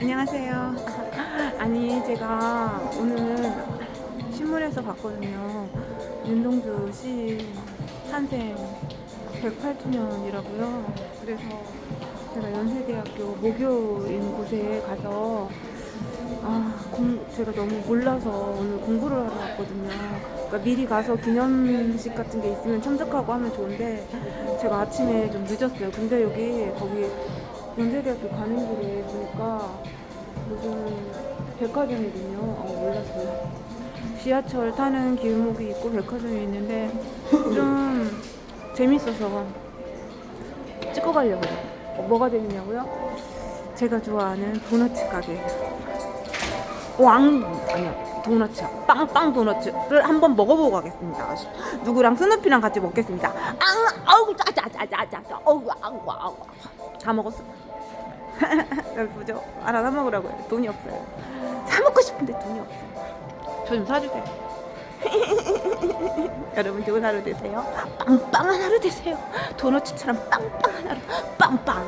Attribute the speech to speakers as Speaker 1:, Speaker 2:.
Speaker 1: 안녕하세요. 아니 제가 오늘 신문에서 봤거든요. 윤동주 시 탄생 108주년이라고요. 그래서 제가 연세대학교 모교인 곳에 가서 아, 공, 제가 너무 몰라서 오늘 공부를 하러 왔거든요. 그러니까 미리 가서 기념식 같은 게 있으면 참석하고 하면 좋은데 제가 아침에 좀 늦었어요. 근데 여기 거기 연세대학교 가는 길에 보니까 무슨 백화점이군요. 어, 몰랐어요. 지하철 타는 길목이 있고 백화점이 있는데 좀 재밌어서 찍고 가려고요. 어, 뭐가 재밌냐고요? 제가 좋아하는 도넛 가게. 왕 아니요 도넛이야 빵빵 도넛을 한번 먹어보고 가겠습니다 누구랑 스누피랑 같이 먹겠습니다 앙 아우 짜자자자자 어우 아우 아우 다 먹었어 예쁘죠 하나 사 먹으라고요. 돈이 없어요. 사 먹고 싶은데 돈이 없어요. 저 좀 사주세요 여러분 좋은 하루 되세요. 빵빵한 하루 되세요. 도넛처럼 빵빵한 하루. 빵빵. 뿅